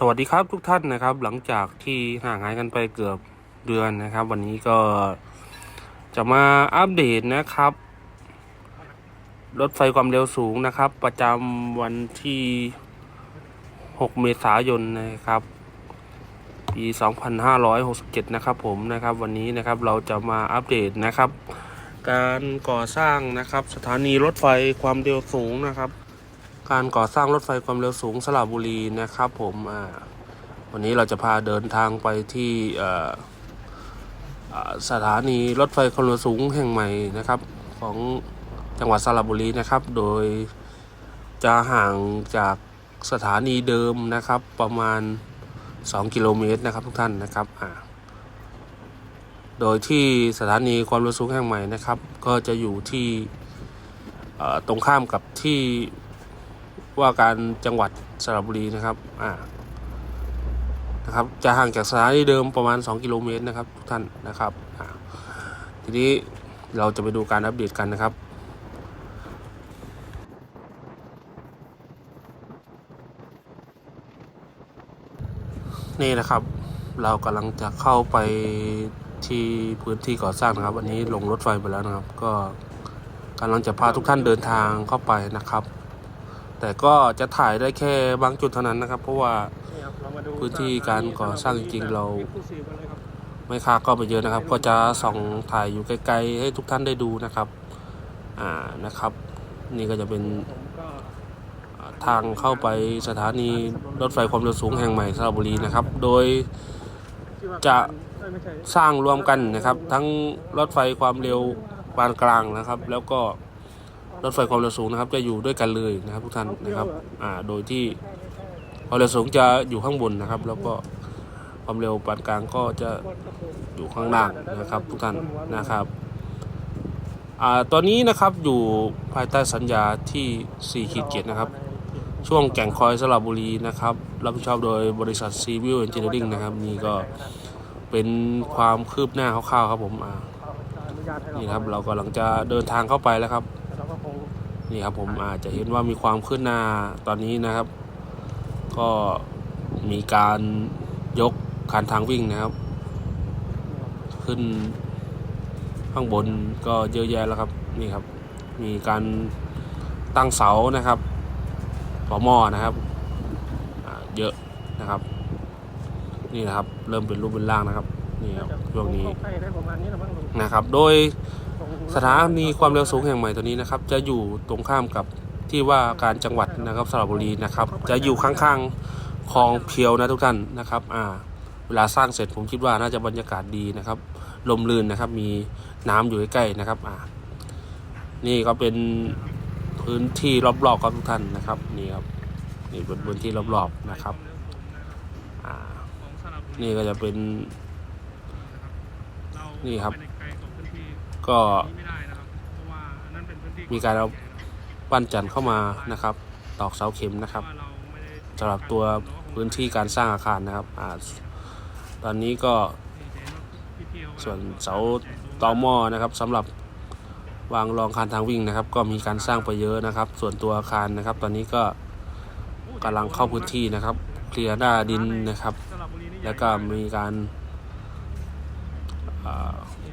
สวัสดีครับทุกท่านนะครับ หลังจากที่ห่างหายกันไปเกือบเดือนนะครับ วันนี้ก็จะมาอัปเดตนะครับ รถไฟความเร็วสูงนะครับ ประจำวันที่ 6 เมษายนนะครับปี 2567 นะครับผมนะครับวันนี้นะครับเราจะมาอัปเดตนะครับ การก่อสร้างนะครับสถานีรถไฟความเร็วสูงนะครับ การก่อสร้างรถไฟความเร็วสูงสระบุรีนะครับผมวันนี้เราจะพาเดินทางไปที่สถานีรถไฟความเร็วสูงแห่งใหม่นะครับของจังหวัดสระบุรีนะครับ โดยจะห่างจากสถานีเดิมนะครับประมาณ 2 กิโลเมตรนะครับทุกท่านนะครับโดยที่สถานีความเร็วสูงแห่งใหม่นะครับ ก็จะอยู่ที่ตรงข้ามกับที่ ว่าการจังหวัดสระบุรีนะครับอ่านะครับจะห่างจากสถานีเดิมประมาณ 2 กิโลเมตรนะครับทุกท่านนะครับอ่าทีนี้เราจะไปดูการอัปเดตกันนะครับนี่นะครับ เรากำลังจะเข้าไปที่พื้นที่ก่อสร้างนะครับ วันนี้ลงรถไฟไปแล้วนะครับ ก็กำลังจะพาทุกท่านเดินทางเข้าไปนะครับ แต่ก็จะถ่ายได้แค่บางจุดเท่านั้นนะครับ เพราะว่าพื้นที่การก่อสร้างจริงๆเรา ไม่ค่าก็ไปเยอะนะครับ ก็จะส่องถ่ายอยู่ไกลๆให้ทุกท่านได้ดูนะครับ อ่านะครับ นี่ก็จะเป็นทางเข้าไปสถานีรถไฟความเร็วสูงแห่งใหม่สระบุรีนะครับ โดยจะสร้างรวมกันนะครับ ทั้งรถไฟความเร็วปานกลางนะครับ แล้วก็ รถไฟความเร็วสูงนะครับจะอยู่ด้วยกันเลยนะครับ ทุกท่านนะครับอ่าโดยที่ความเร็วสูงจะอยู่ข้างบนนะครับ แล้วก็ความเร็วปานกลางก็จะอยู่ข้างล่างนะครับ ทุกท่านนะครับอ่าตอนนี้นะครับอยู่ภายใต้สัญญาที่4ขีดเจ็ดนะครับช่วงแก่งคอยสระบุรีนะครับ รับผิดชอบโดยบริษัทซีวิวเอนจิเนียริงนะครับ นี่ก็เป็นความคืบหน้าคร่าวๆครับผมอ่านี่ครับ เรากำลังจะเดินทางเข้าไปแล้วครับ นี่ครับผมอาจจะเห็นว่ามีความคืบหน้าตอนนี้นะครับ ก็มีการยกคานทางวิ่งนะครับ ขึ้นข้างบนก็เยอะแยะแล้วครับนี่ครับ มีการตั้งเสานะครับต่อหม้อนะครับอ่าเยอะนะครับ นี่นะครับ เริ่มเป็นรูปเป็นร่างนะครับ นี่ครับช่วงนี้ใกล้ได้ประมาณนี้นะครับ โดยสถานีความเร็วสูงแห่งใหม่ตัวนี้นะครับ จะอยู่ตรงข้ามกับที่ว่าการจังหวัดนะครับสระบุรีนะครับ จะอยู่ข้างๆคลองเพียวนะทุกท่านนะครับอ่าเวลาสร้างเสร็จผมคิดว่าน่าจะบรรยากาศดีนะครับ ลมลื่นนะครับ มีน้ำอยู่ใกล้ๆนะครับอ่านี่ก็เป็นพื้นที่รอบๆครับทุกท่านนะครับนี่ครับนี่เป็นพื้นที่รอบๆนะครับอ่านี่ก็จะเป็น นี่ครับ ก็มีการเอาปั้นจันทร์เข้ามานะครับ ตอกเสาเข็มนะครับสำหรับตัวพื้นที่การสร้างอาคารนะครับอ่าตอนนี้ก็ส่วนเสาตอหม้อนะครับสำหรับวางรองคานทางวิ่งนะครับ ก็มีการสร้างไปเยอะนะครับ ส่วนตัวอาคารนะครับ ตอนนี้ก็กำลังเข้าพื้นที่นะครับ เคลียร์หน้าดินนะครับ แล้วก็มีการ อ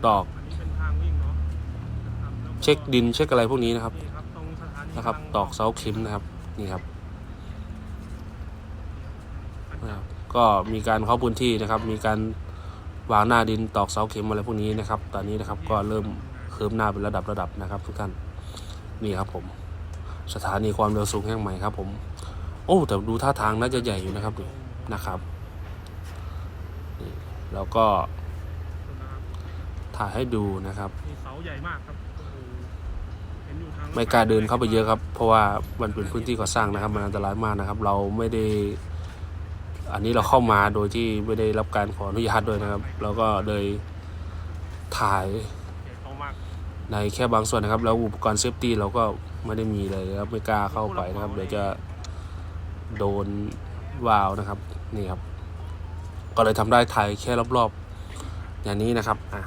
ตอก เช็คดินเช็คอะไรพวกนี้นะครับนะครับตอกเสาเข็มนะครับนี่ครับนะครับก็มีการเข้าพื้นที่นะครับ มีการวางหน้าดินตอกเสาเข็มอะไรพวกนี้นะครับ ตอนนี้นะครับก็เริ่มเคิมหน้าเป็นระดับระดับนะครับ ทุกท่านนี่ครับผม สถานีความเร็วสูงแห่งใหม่ครับ ผม โอ้แต่ดูท่าทางน่าจะใหญ่อยู่นะครับนี่นะครับนี่แล้วก็ ถ่ายให้ดูนะครับ มีเสาใหญ่มากครับโอ้โหเห็นอยู่ทางไม่กล้าเดินเข้าไปเยอะครับ เพราะว่ามันเป็นพื้นที่ก่อสร้างนะครับ มันอันตรายมากนะครับ เราไม่ได้ อันนี้เราเข้ามาโดยที่ไม่ได้รับการขออนุญาตด้วยนะครับ เราก็เลยถ่ายเห็นเขามากในแค่บางส่วนนะครับ แล้วอุปกรณ์เซฟตี้เราก็ไม่ได้มีเลยครับไม่กล้าเข้าไปนะครับเดี๋ยวจะโดนวาวนะครับนี่ครับ ก็เลยทำได้ถ่ายแค่รอบๆ อย่างนี้นะครับอะ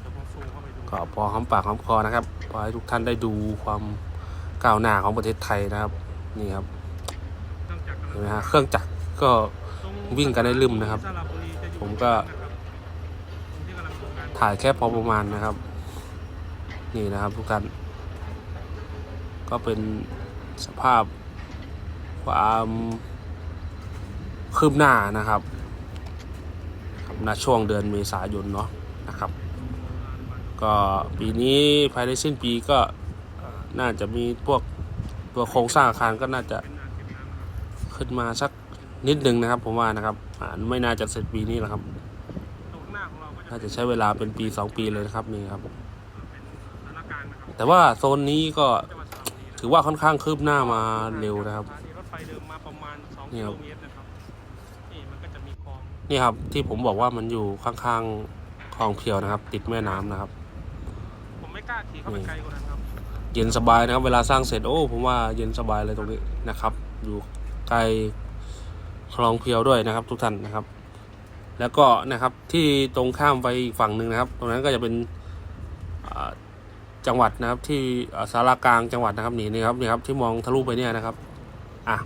เดี๋ยวผมซูมเข้าไปดู ก็พอหอมปากหอมคอนะครับพอให้ทุกท่านได้ดูความก้าวหน้าของประเทศไทยนะครับ นี่ครับเครื่องจักรกำลังเห็นไหมฮะเครื่องจักรก็วิ่งกันได้ลืมนะครับ ผมก็ ถ่ายแค่พอประมาณนะครับ นี่นะครับทุกท่านก็เป็นสภาพความคืบหน้านะครับครับณช่วงเดือนเมษายนเนาะนะครับ ก็ปีนี้ภายในสิ้นปีก็น่าจะมีพวกตัวโครงสร้างอาคารก็น่าจะขึ้นมาสักนิดหนึ่งนะครับ ผมว่านะครับไม่น่าจะเสร็จปีนี้หรอกครับน่าจะใช้เวลาเป็นปีสองปีเลยนะครับนี่ครับ แต่ว่าโซนนี้ก็ถือว่าค่อนข้างคืบหน้ามาเร็วนะครับนี่ครับนี่ครับที่ผมบอกว่ามันอยู่ข้างๆคลองเพียวนะครับ ติดแม่น้ำนะครับ กล้าขี่เข้าไปไกลกว่านั้นครับ เย็นสบายนะครับ เวลาสร้างเสร็จโอ้ผมว่าเย็นสบายเลยตรงนี้นะครับ อยู่ใกล้คลองเพียวด้วยนะครับ ทุกท่านนะครับ แล้วก็นะครับที่ตรงข้ามไปอีกฝั่งหนึ่งนะครับ ตรงนั้นก็จะเป็นจังหวัดนะครับที่สารากลางจังหวัดนะครับนี่นี่ครับนี่ครับที่มองทะลุไปเนี่ยนะครับอะ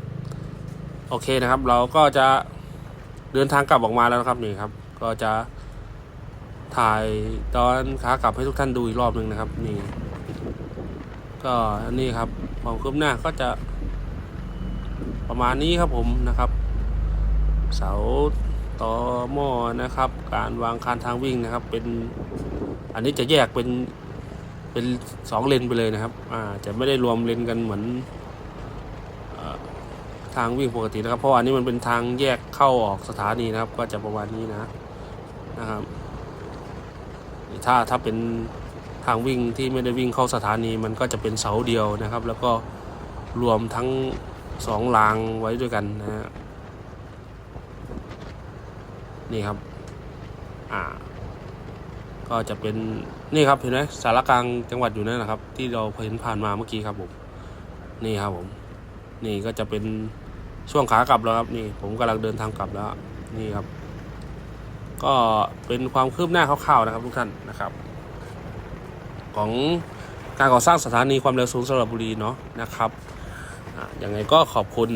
โอเคนะครับ เราก็จะเดินทางกลับออกมาแล้วนะครับนี่ครับ ก็จะ ถ่ายตอนขากลับให้ทุกท่านดูอีกรอบหนึ่งนะครับนี่ก็อันนี้ครับความคืบหน้าก็จะ ประมาณนี้ครับผมนะครับ เสาต่อหม้อนะครับ การวางคานทางวิ่งนะครับ เป็น อันนี้จะแยกเป็นเป็นสองเลนไปเลยนะครับอ่าจะไม่ได้รวมเลนกันเหมือนอทางวิ่งปกตินะครับ เพราะอันนี้มันเป็นทางแยกเข้าออกสถานีนะครับ ก็จะประมาณนี้นะนะครับ ถ้าถ้าเป็นทางวิ่งที่ไม่ได้วิ่งเข้าสถานีมันก็จะเป็นเสาเดียวนะครับ แล้วก็รวมทั้งสองรางไว้ด้วยกันนะฮะนี่ครับอ่าก็จะเป็นนี่ครับเห็นไหมสารกลางจังหวัดอยู่นั่นนะครับ ที่เราเห็นผ่านมาเมื่อกี้ครับผมนี่ครับผม นี่ก็จะเป็นช่วงขากลับแล้วครับ นี่ผมกำลังเดินทางกลับแล้ว นี่ครับ ก็เป็นความคืบหน้าคร่าวๆนะครับทุกท่านนะครับ ของการก่อสร้างสถานีความเร็วสูงสระบุรีเนาะนะครับอะยังไงก็ขอบคุณ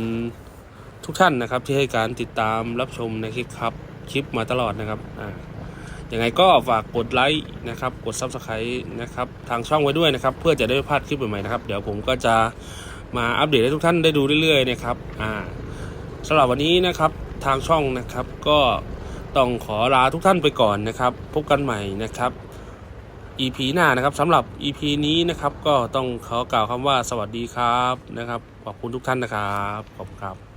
ทุกท่านนะครับ ที่ให้การติดตามรับชมในคลิปครับคลิปมาตลอดนะครับอ่ายังไงก็ฝากกดไลค์นะครับ กด Subscribe นะครับทางช่องไว้ด้วยนะครับ เพื่อจะได้ไม่พลาดคลิปใหม่ๆนะครับ เดี๋ยวผมก็จะมาอัปเดตให้ทุกท่านได้ดูเรื่อยๆนะครับสำหรับวันนี้นะครับทางช่องนะครับก็ ต้องขอลาทุกท่านไปก่อนนะครับ พบกันใหม่นะครับ EP หน้านะครับสำหรับ EP นี้นะครับ ก็ต้องขอกล่าวคำว่าสวัสดีครับนะครับ ขอบคุณทุกท่านนะครับ ขอบคุณครับ